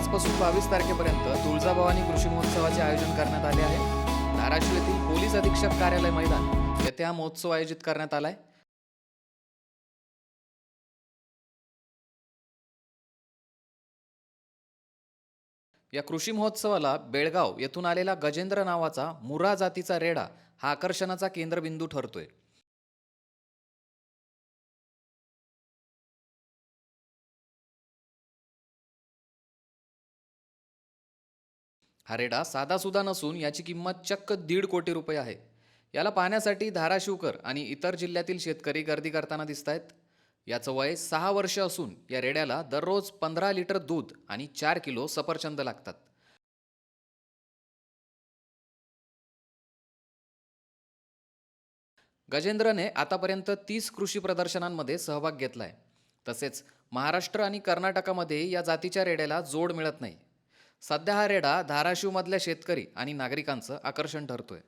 आजपासून बावीस तारखेपर्यंत तुळजाभवानी कृषी महोत्सवाचे आयोजन करण्यात आले आहे. धाराशिव येथील पोलीस अधीक्षक कार्यालय मैदान येथे हा महोत्सव आयोजित करण्यात आलाय. या कृषी महोत्सवाला बेळगाव येथून आलेला गजेंद्र नावाचा मुरा जातीचा रेडा हा आकर्षणाचा केंद्रबिंदू ठरतोय. हा रेडा साधासुद्धा नसून याची किंमत चक्क दीड कोटी रुपये आहे. याला पाहण्यासाठी धाराशिवकर आणि इतर जिल्ह्यातील शेतकरी गर्दी करताना दिसत आहेत याचं वय सहा वर्ष असून या रेड्याला दररोज पंधरा लिटर दूध आणि चार किलो सफरचंद लागतात. गजेंद्रने आतापर्यंत तीस कृषी प्रदर्शनांमध्ये सहभाग घेतलाय. तसेच महाराष्ट्र आणि कर्नाटकामध्ये या जातीच्या रेड्याला जोड मिळत नाही. सध्या हा रेडा धाराशिवमधल्या शेतकरी आणि नागरिकांचं आकर्षण ठरतोय.